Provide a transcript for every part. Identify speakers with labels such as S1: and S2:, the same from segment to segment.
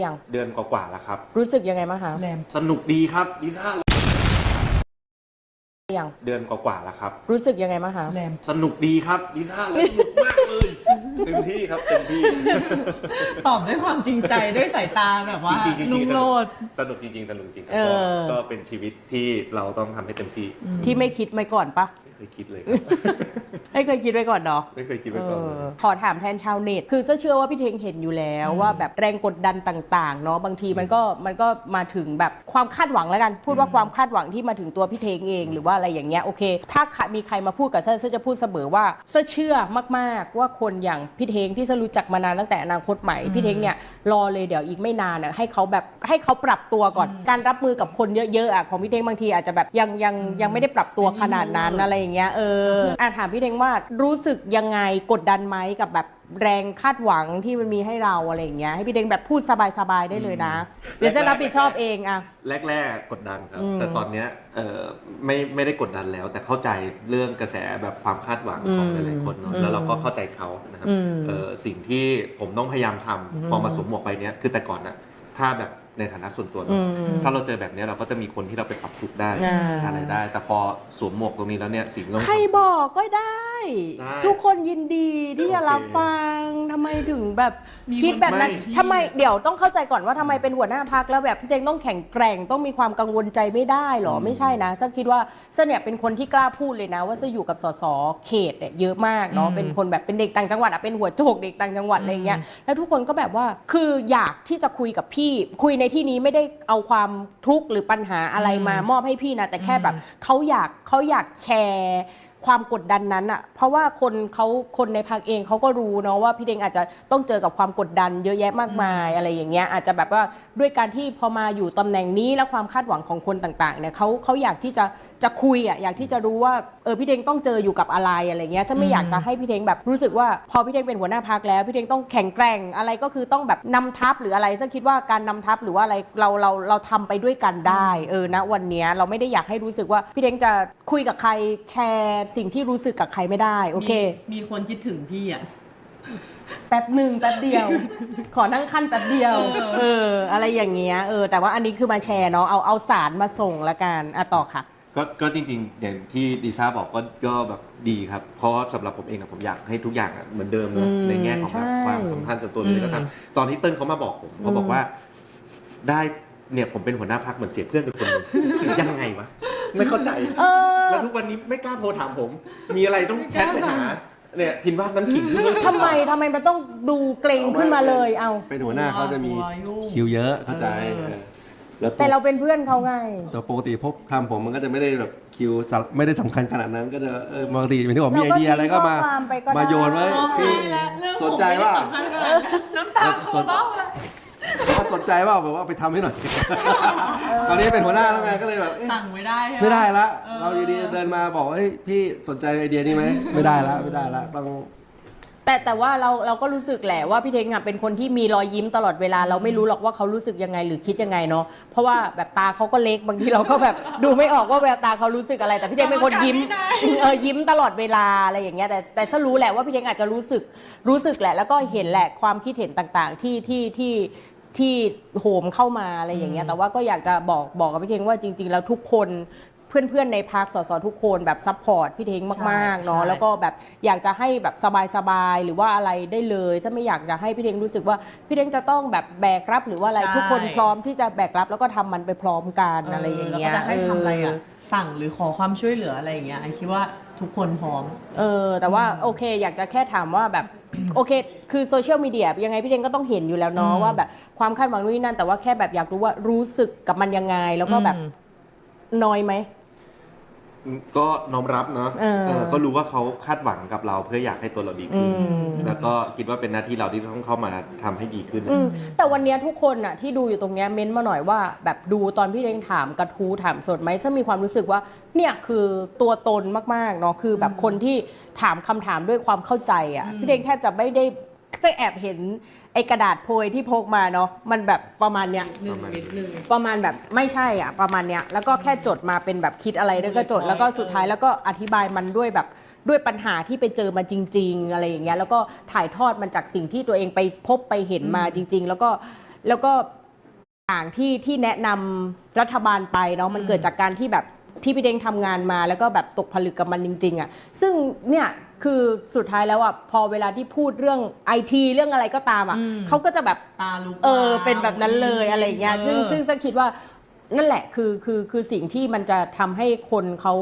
S1: อย่าง
S2: เดือนกว่าๆแล้วครับ
S1: รู้สึกยังไงบ้างคะ
S3: แรม
S2: สนุกดีครับลิซ่า
S1: อย่าง
S2: เดือนกว่าๆแล้วครับ
S1: รู้สึกยังไงบ้างคะ
S3: แรม
S2: สนุกดีครับลิซ่าเลยสนุกมากเลยเต็ มที่ครับเต็มที่
S3: ตอบด้วยความจริงใจด้วยสายตาแบบว่า
S2: จริงๆจริงๆ
S3: ลุงโลด
S2: สนุกจริงๆสนุกจริงๆครับ
S1: เอ
S2: ก็
S1: อ
S2: ก็เป็นชีวิตที่เราต้องทำให้เต็มที่
S1: ที่ไม่คิดไว้ก่อนปะ
S2: ไม่เคยคิดเลยครับ
S1: ไม่เคยคิดไว้ก่อนเนาะ
S2: ไม่เคยคิดไว้ก่อนเลย
S1: เออขอถามแทนชาวเน็ต คือเชื่อว่าพี่เทงเห็นอยู่แล้วว่าแบบแรงกดดันต่าง ๆ เนาะบางทีมันก็มันก็มาถึงแบบความคาดหวังแล้วกัน พูดว่าความคาดหวังที่มาถึงตัวพี่เทงเองหรือว่าอะไรอย่างเงี้ยโอเค ถ้าใครมีใครมาพูดกับเซอร์เซอร์จะพูดเสมอว่าเซอร์เชื่อมากๆว่าคนอย่างพี่เทงที่เซอร์รู้จักมานานตั้งแต่อนาคตใหม่พี่เทงเนี่ยรอเลยเดี๋ยวอีกไม่นานน่ะให้เขาแบบให้เขาปรับตัวก่อน การรับมือกับคนเยอะๆอะของพี่เทงบางทีอาจจะแบบยังยังยังไม่ได้ปรับตัวขนาดนั้นอะไรอย่างเงี้ยเอออะถามพี่เทงว่ารู้สึกยังไงกดดันไหมกับแบบ แรงคาดหวังที่มันมีให้เราอะไรอย่างเงี้ยให้พี่เทงแบบพูดสบายๆได้เลยนะเดี๋ยวจะรับผิดชอบเองอะ
S2: แรกๆกดดันครับ
S1: อืม
S2: แต่ตอนเนี้ยเออไม่ไม่ได้กดดันแล้ว แต่เข้าใจเรื่องกระแสแบบความคาดหวังของ
S1: อืม
S2: หลายๆคนเนาะ
S1: อืม
S2: แล้วเราก็เข้าใจเขานะครับ
S1: อืม
S2: เออสิ่งที่ผมต้องพยายามทำ
S1: อืม
S2: พอมาสวมหมวกใบเนี้ยคือแต่ก่อนอะถ้าแบบ ในฐานะส่วนตัว
S1: อื
S2: เนาะ
S1: ม
S2: ถ้าเราเจอแบบเนี้ยเราก็จะมีคนที่เราไปปรับทุกข์ได้
S1: อ่า
S2: อะไรได้ แต่พอสวมหมวกตรงนี้แล้วเนี่ยสิ่งที่ต้อง
S1: ใครบอกก็ได้
S2: ได้
S1: ทุกคนยินดีที่จะรับ
S2: โอเค
S1: ฟังทำไมถึงแบบ
S3: มี
S1: คิดแบบนั้น
S2: คนไม่
S1: ทำไมเดี๋ยวต้องเข้าใจก่อนว่าทำไมเป็นหัวหน้าพักแล้วแบบพี่เจงต้องแข็งแกร่งต้องมีความกังวลใจไม่ได้หรอ
S2: อืม
S1: ไม่ใช่นะซึ่งคิดว่าเสเนี่ยเป็นคนที่กล้าพูดเลยนะ ว่าจะอยู่กับสสเขตเนี่ยเยอะมากเนาะ
S3: อืม
S1: เป็นคนแบบเป็นเด็กต่างจังหวัดอะเป็นหัวโจกเด็กต่างจังหวัดอะไรเงี้ยแล้วทุกคนก็แบบว่าคืออยากที่จะคุยกับพี่ คุยในที่นี้ไม่ได้เอาความทุกข์หรือปัญหาอะไรมามอบให้พี่นะแต่แค่แบบเขาอยากเขาอยากแชร์ ความกดดันนั้นอะเพราะว่าคนเขาคนในพักเองเขาก็รู้เนาะว่าพี่เดงอาจจะต้องเจอกับความกดดันเยอะแยะมากมายอะไรอย่างเงี้ยอาจจะแบบว่าด้วยการที่พอมาอยู่ตำแหน่งนี้และความคาดหวังของคนต่างๆเนี่ยเขาเขาอยากที่จะจะคุยอะอยากที่จะรู้ว่าเออพี่เดงต้องเจออยู่กับอะไรอะไรเงี้ยถ้าไม่อยากจะให้พี่เทงแบบรู้สึกว่าพอพี่เทงเป็นหัวหน้าพักแล้วพี่เทงต้องแข็งแกร่งอะไรก็คือต้องแบบนำทัพหรืออะไรซึ่งคิดว่าการนำทัพหรือว่าอะไรเราเราเราทำไปด้วยกันได้เออนะวันเนี้ยเราไม่ได้อยากให้รู้สึกว่าพี่เทงจะคุยกับใครแชร์สิ่งที่รู้สึกกับใครไม่ได้โอเค
S3: มีมีคนคิดถึงพี่อะ
S1: แป๊บหนึ่งแป๊บเดียว ขอนั่งขั้นแป๊บเดียว
S3: เออ
S1: เออ อะไรอย่างเงี้ยเออแต่ว่าอันนี้คือมาแชร์เนาะเอาเอาสารมาส่งละกันอะต่อค่ะ
S2: ก็ก็จริงๆ อย่างที่ดีซ่าบอกก็ก็แบบดีครับ เพราะสำหรับผมเองอะผมอยากให้ทุกอย่างอะเหมือนเดิมนะ
S1: อืม
S2: ในแง่ของแบบ
S1: ใช่
S2: ความสัมพันธ์ส่วนตัวเลยก็ตามตอนที่เติ้ลเขามาบอกผมเขาบอกว่า ได้เนี่ยผมเป็นหัวหน้าพักเหมือนเสียเพื่อนไปคนหนึงยังไงวะไม่เข้าใจ
S1: เออ
S2: แล้วทุกวันนี้ไม่กล้าโทรถามผม มีอะไรต้องแชทไปหาเนี่ยพินว่าน้ำขิงขึ้นเลย
S1: ทำไมทำไมมันต้องดูเกรงขึ้นมาเลยเอา
S4: เป็นหัวหน้าเขาจะมี
S3: หัวยุ่ง
S4: คิวเยอะเข้าใจ
S1: เออ
S4: เออ แล้วตัว
S1: แต่เราเป็นเพื่อนเขาไง
S4: ตัวปกติพบทำผมมันก็จะไม่ได้แบบคิวสะไม่ได้สำคัญขนาดนั้น ก็จะเออปกติเป็นที่ผมมีไอเดียอะไรก็มา
S1: เราก็ทิ้งข้อความไปก็ได้
S4: มาโยนไว้พี่สนใจว่า
S3: น้ำตาคลอเบ้าเลย
S4: ว่าสนใจว่าแบบว่าไปทำให้หน่อย คราวนี้เป็นหัวหน้าแล้วไงก็เลยแบบเอ๊ะ
S3: สั่งไม่ได้ใช่ห
S4: ไม่ได้ละ
S3: ออ
S4: เราอยู่ดีเดินมาบอกว่าเฮ้ยพี่สนใจไอเดียนี้ไหมไม่ได้ละไม่ได้ละต้อง
S1: แต่แต่ว่าเราเราก็รู้สึกแหละว่าพี่เทงอะเป็นคนที่มีรอยยิ้มตลอดเวลาเราไม่รู้หรอกว่าเขารู้สึกยังไงหรือคิดยังไงเนาะเพราะว่าแบบตาเขาก็เล็กบางทีเราก็แบบดูไม่ออกว่าแววตาเขารู้สึกอะไร แต่พี่เทงเป็นคนยิ้มเออยิ้มตลอดเวลาอะไรอย่างเงี้ยแต่แต่สรู้แหละว่าพี่เทงอาจจะรู้สึกรู้สึกแหละ แล้วก็เห็นแหละความคิดเห็นต่างๆที่ที่ที่ที่โหมเข้ามาอะไรอย่างเงี้ยแต่ว่าก็อยากจะบอกบอกกับพี่เทงว่าจริง ๆ แล้วทุกคน เพื่อนๆในพักสสทุกคนแบบซัพพอร์ตพี่เทงมากๆเนาะ
S3: ใช่
S1: แล้วก็ก็แบบอยากจะให้แบบสบายๆหรือว่าอะไรได้เลยฉันไม่อยากจะให้พี่เด้งรู้สึกว่าพี่เด้งจะต้องแบบแบกรับหรือว่าอะไร
S3: ใช่
S1: ทุกคนพร้อมที่จะแบกรับแล้วก็ทำมันไปพร้อมกันอะไรอย่างเงี้ย
S3: แล้วก็จะให้ทำอะไรอะ
S1: เสั่
S3: งหรือขอความช่วยเหลืออะไรอย่างเงี้ยไอคิดว่าทุกคนพร้อม
S1: เออ แต่ว่าโอเค อยากจะแค่ถามว่าแบบ โอเค คือโซเชียลมีเดียยังไงพี่เด้งก็ต้องเห็นอยู่แล้วเนาะ
S3: อืม
S1: ว่าแบบความคาดหวังนู่นนี่นั่น แต่ว่าแค่แบบอยากรู้ว่ารู้สึกกับมันยังไง แล้วก็แบบ
S3: อืม
S1: น้อยไหม
S2: ก็น้อมรับเนาะ
S1: เออ
S2: เออก็รู้ว่าเขาคาดหวังกับเราเพื่ออยากให้ตัวเราดีขึ้น
S1: อืม
S2: แล้วก็คิดว่าเป็นหน้าที่เราที่ต้องเข้ามาทำให้ดีขึ้น
S1: อืมแต่วันเนี้ยทุกคนน่ะที่ดูอยู่ตรงเนี้ยเม้นต์มาหน่อยว่า แบบดูตอนพี่เล้งถามกระทู้ถามสดไหมซึ่งมีความรู้สึกว่า เนี่ยคือตัวตนมากๆเนาะคือแบบคนที่ถามคำถามด้วยความเข้าใจอะ
S3: อืม
S1: พี่เล้งแทบจะไม่ได้ จะแอบเห็นไอ้กระดาษโพยที่พกมาเนาะมันแบบประมาณเนี้ย
S3: หนึ่งนิดหนึ่ง
S1: ประมาณแบบไม่ใช่อะประมาณเนี้ยแล้วก็แค่จดมาเป็นแบบคิดอะไรด้วยก็จด
S3: Bullet
S1: แล้วก็
S3: point
S1: สุดท้ายแล้วก็อธิบายมันด้วยแบบด้วยปัญหาที่ไปเจอมาจริง ๆ อะไรอย่างเงี้ยแล้วก็ถ่ายทอดมันจากสิ่งที่ตัวเองไปพบไปเห็นมาจริง ๆ แล้วก็แล้วก็ต่างที่ที่แนะนำรัฐบาลไปเนาะมันเกิดจากการที่แบบที่พี่เด้งทำงานมาแล้วก็แบบตกผลึกกับมันจริง ๆอะ่ะซึ่งเนี่ย คือสุดท้ายแล้วอะพอเวลาที่พูดเรื่องไอทีเรื่องอะไรก็ตามอะ
S3: อืม
S1: เขาก็จะแบบ
S3: ตาลุก
S1: เออ
S3: วาว
S1: เป็นแบบนั้นเลยอะไรเงี้ย ซึ่ง
S3: เออ
S1: ซึ่งซึ่งคิดว่านั่นแหละคือคือคือสิ่งที่มันจะทำให้คนเขา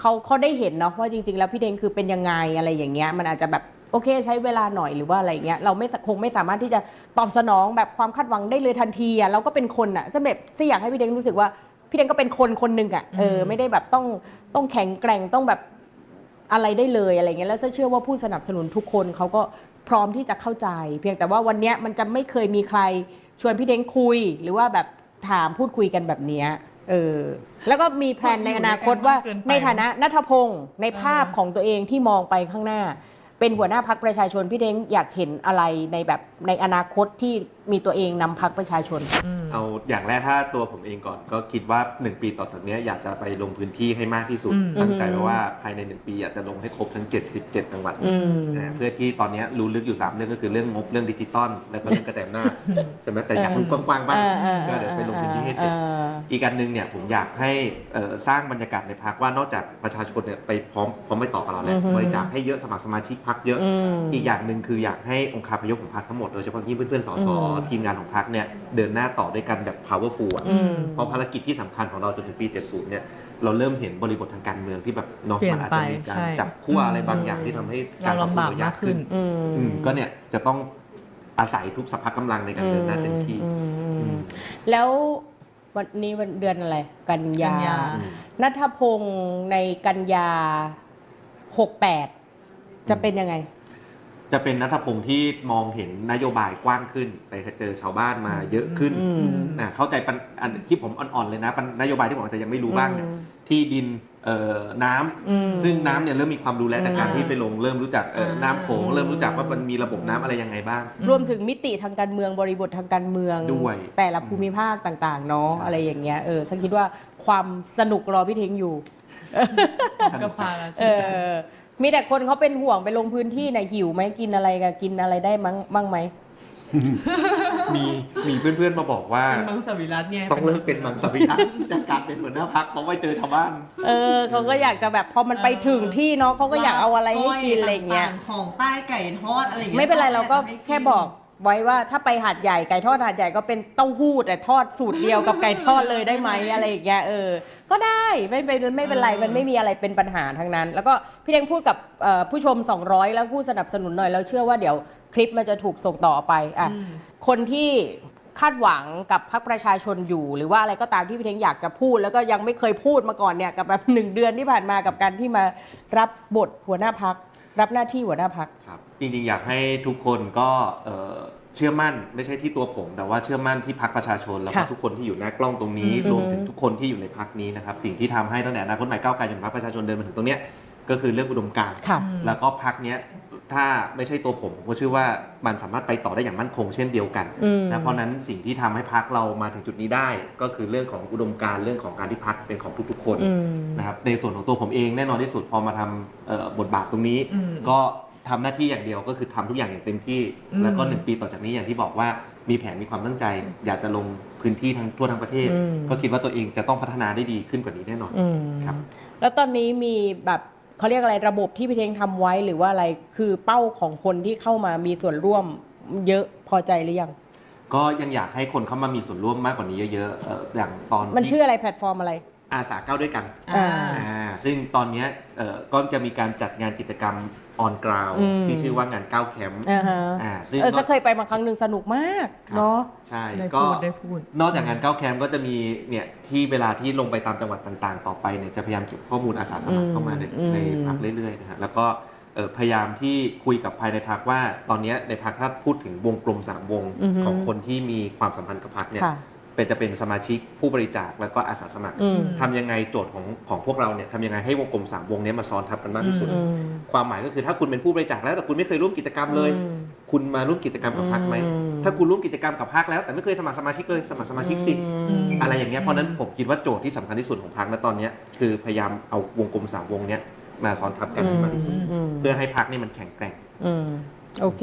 S1: เขาเขาได้เห็นเนาะว่าจริง ๆ แล้วพี่เดงคือเป็นยังไงอะไรอย่างเงี้ย มันอาจจะแบบโอเคใช้เวลาหน่อยหรือว่าอะไรเงี้ยเราไม่คงไม่สามารถที่จะตอบสนองแบบความคาดหวังได้เลยทันทีอะเราก็เป็นคนอะสำเร็จที่อยากให้พี่เดงรู้สึกว่าพี่เดงก็เป็นคนคนหนึ่งอะเออไม่ได้แบบต้องต้องแข็งแกร่งต้องแบบ อะไรได้เลยอะไรเงี้ยแล้วเชื่อว่าผู้สนับสนุนทุกคนเขาก็พร้อมที่จะเข้าใจ เพียงแต่ว่าวันนี้มันจะไม่เคยมีใครชวนพี่เด้งคุย หรือว่าแบบถามพูดคุยกันแบบนี้เออแล้วก็มีแพลนในอนาคตว่าในฐานะนัทพงศ์ในภาพของตัวเองที่มองไปข้างหน้า เป็นหัวหน้าพักประชาชนพี่เด้งอยากเห็นอะไรในแบบในอนาคตที่มีตัวเองนำพักประชาชน
S3: อืม
S2: เอาอย่างแรกถ้าตัวผมเองก่อน ก็คิดว่า 1 ปีต่อจากเนี้ยอยากจะไปลงพื้นที่ให้มากที่สุด
S3: อืม
S2: ตั้งใจไว้ว่าภายใน 1 ปีอยากจะลงให้ครบทั้ง 77 จังหวัด
S1: อืม
S2: นะเพื่อที่ตอนเนี้ยรู้ลึกอยู่ 3 เรื่องก็คือเรื่องงบเรื่องดิจิตอลแล้วก็เรื่องกระจายอำนาจใช่ไหมแต่อยากรู้กว้างๆบ้าง
S1: เออเออ
S2: ก็เดี๋ยวไปลงพื้นที่ให้เสร็จ
S1: ออ
S2: อีกอันหนึงเนี่ยผมอยากให้เอ่อสร้างบรรยากาศในพักว่านอกจากประชาชนเนี่ยไปพร้อมพร้อมไม่ต่อกับเราแหละ
S1: อือฮึ
S2: บริจาคให้เยอะสมัครสมาชิกพักเยอะ
S1: อืม
S2: อีกอย่างหนึ่งคืออยากให้องค์คาพยพของพรรคทั้งหมดโดยเฉพาะยิ่งเพื่อนๆสส
S1: อืม
S2: ทีมงานของพรรคเนี่ยเดินหน้าต่อด้วยกันแบบ powerful อะ
S1: อืม
S2: เพราะภารกิจที่สำคัญของเราจนถึงปี 70 เนี่ยเราเริ่มเห็นบริบททางการเมืองที่แบบเนาะ
S3: เปลี่ย
S2: มันนอาจ
S3: ไป
S2: จะมีการ
S3: ใช่
S2: จับขั้วอะไรบางอย่างที่ทำให้การต่อสู้
S3: เราลำบาก
S2: ยาก
S3: มากขึ้
S2: ขึ้น
S3: น
S1: อืม
S2: อืมก็เนี่ยจะต้องอาศัยทุกสภาพกำลังในการเดินหน้าเต็มที่
S1: อืมอืม
S2: อืม
S1: แล้ววันนี้วันเดือนอะไร กันยา
S3: กันยา
S2: อืม
S1: นัทพงศ์ในกันยาหกแปดจะเป็นยังไง
S2: จะเป็นนัทพงศ์ที่มองเห็นนโยบายกว้างขึ้นไปเจอชาวบ้านมาเยอะขึ้น
S1: อืม
S2: อะเข้าใจปัญอันที่ผมอ่อนๆเลยนะปัญนโยบายที่ผมอาจจะยังไม่รู้บ้างเนี่ย
S1: อืม
S2: ที่ดินเอ่อน้ำ
S1: อืม
S2: ซึ่งน้ำเนี่ยเริ่มมีความรู้แล้วจากการ
S1: อืม
S2: ที่ไปลงเริ่มรู้จักเอ่อน้ำโขงเริ่มรู้จักว่ามันมีระบบน้ำอะไรยังไงบ้าง
S1: รวมถึงมิติทางการเมืองบริบททางการเมือง
S2: ด้วย
S1: แต่ละภูมิภาคต่างๆเนาะ
S2: ใช่
S1: อะไรอย่างเงี้ยเออฉันคิดว่าความสนุกรอพี่เทงอยู่
S3: ก็พารา
S1: เอ
S3: ชิต
S1: อมี แต่คนเขาเป็นห่วงไปลงพื้นที่ไหนะหิวไหมกินอะไรกันกินอะไรได้มั้งบ้างไหม
S2: มีมีเพื่อนๆมาบอกว่า
S3: เป็นมังสวิรัตไง
S2: ต้องเลิกเป็นมังสวิรัตจากการเป็นหัวหน้าพักเพราะว่าเจอชาวบ้าน
S1: เออเขาก็อยากจะแบบพอมันไปถึงที่เนาะเขาก็อยากเอาอะไรให้กินอะไรเงี้ย
S3: ต่าๆของใต้ไก่ทอดอะไรอย่างเงี้ย
S1: ไม่เป็นไรเราก็
S3: อยให้น
S1: แค่บอกไว้ว่าถ้าไปหาดใหญ่ไก่ทอดหาดใหญ่ก็เป็นเต้าหู้แต่ทอดสูตรเดียวกับไก่ทอดเลยได้ไหมอะไรอย่างเงี้ยเออ ก็ได้ไม่เป็นไม่เป็นไรมันไม่มีอะไรเป็นปัญหาทั้งนั้น แล้วก็พี่เด้งพูดกับเอ่อผู้ชม 200 แล้วผู้สนับสนุนหน่อยแล้วเชื่อว่าเดี๋ยวคลิปมันจะถูกส่งต่อไปอะ
S3: อืม
S1: คนที่คาดหวังกับพรรคประชาชนอยู่ หรือว่าอะไรก็ตามที่พี่เท้งอยากจะพูด แล้วก็ยังไม่เคยพูดมาก่อนเนี่ยกับแบบหนึ่งเดือนที่ผ่านมากับการที่มารับบทหัวหน้าพัก รับหน้าที่หัวหน้าพัก
S2: ครับจริงๆ อยากให้ทุกคนก็เอ่อ เชื่อมั่นไม่ใช่ที่ตัวผม แต่ว่าเชื่อมั่นที่พักประชาชน แล้วก็
S1: ค่ะ
S2: ทุกคนที่อยู่หน้ากล้องตรงนี้
S1: อืม
S2: รวมถึงทุกคนที่อยู่ในพักนี้นะครับ สิ่งที่ทำให้ตั้งแต่อนาคตใหม่ก้าวไกลจนพักประชาชนเดินมาถึงตรงเนี้ยก็คือเรื่องอุดมการณ์
S1: ค่ะ
S2: แล้วก็พักเนี้ยถ้าไม่ใช่ตัวผมผมก็เชื่อว่ามันสามารถไปต่อได้อย่างมั่นคงเช่นเดียวกัน
S1: อืม
S2: นะเพราะฉะนั้นสิ่งที่ทำให้พักเรามาถึงจุดนี้ได้ ก็คือเรื่องของอุดมการณ์เรื่องของการที่พักเป็นของทุกๆคน
S1: อืม
S2: นะครับในส่วนของตัวผมเองแน่นอนที่สุดพอมาทำเอ่อบทบาทตรงนี้
S3: อืม
S2: ก็ ทำหน้าที่อย่างเดียวก็คือทำทุกอย่างอย่างเต็มที่
S3: อืม
S2: แล้วก็หนึ่งปีต่อจากนี้อย่างที่บอกว่ามีแผนมีความตั้งใจ อยากจะลงพื้นที่ทั้งทั่วทั้งประเทศ
S1: อืม
S2: ก็คิดว่าตัวเองจะต้องพัฒนาได้ดีขึ้นกว่านี้แน่นอน
S1: อืม
S2: ครับ
S1: แล้วตอนนี้มีแบบเขาเรียกอะไรระบบที่พี่เท้งทำไว้หรือว่าอะไรคือเป้าของคนที่เข้ามามีส่วนร่วมเยอะพอใจหรือยัง
S2: ก็ยังอยากให้คนเข้ามามีส่วนร่วมมากกว่านี้เยอะๆเอ่ออย่างตอน
S1: มัน
S2: ที่
S1: ชื่ออะไรแพลตฟอร์มอะไร
S2: อาสาก้าวด้วยกัน
S1: อ่า
S2: อ่าซึ่งตอนเนี้ยเอ่อก็จะมีการจัดงานกิจกรรมออนกราว
S1: อืม
S2: ที่ชื่อว่างานก้าวแคมป์
S1: อ่าฮะ
S2: อ่าซึ่ง
S1: เออจะเคยไปมาครั้งหนึ่งสนุกมาก
S2: ครับ
S1: เนาะ
S2: ใช่
S3: ได้
S2: ก็
S3: พูดได้พูด
S2: นอกจากงานก้าวแคมป์ก็จะมีเนี่ยที่เวลาที่ลงไปตามจังหวัดต่างๆ ต่อไปเนี่ยจะพยายามเก็บข้อมูลอาสาสมัครเข้ามาใน
S1: อืม
S2: ในพักเรื่อยๆนะฮะแล้วก็เอ่อพยายามที่คุยกับภายในพักว่า ตอนเนี้ยในพักถ้าพูดถึงวงกลมสามวง
S1: อือฮึ
S2: ของคนที่มีความสัมพันธ์กับพักเนี่ย
S1: ค่ะ
S2: เป็นจะเป็นสมาชิกผู้บริจาคแล้วก็อาสาสมัคร
S1: อืม
S2: ทำยังไงโจทย์ของของพวกเราเนี่ยทำยังไงให้วงกลมสามวงเนี้ยมาซ้อนทับกันมากที่สุด
S1: อืม
S2: ความหมายก็คือถ้าคุณเป็นผู้บริจาคแล้วแต่คุณไม่เคยร่วมกิจกรรมเลย
S1: อืม
S2: คุณมาร่วมกิจกรรมกับพักไหม
S1: อืม
S2: ถ้าคุณร่วมกิจกรรมกับพักแล้วแต่ไม่เคยสมัครสมาชิกเลยสมัครสมาชิกสิ
S1: อืม
S2: อะไรอย่างเงี้ยเพราะฉะนั้นผมคิดว่าโจทย์ที่สำคัญที่สุดของพักณตอนเนี้ยคือพยายามเอาวงกลมสามวงเนี้ยมาซ้อนทับกันให้มากที่สุด
S1: อืม
S2: เพื่อให้พักนี่มันแข็งแกร่ง
S1: อืม โอเค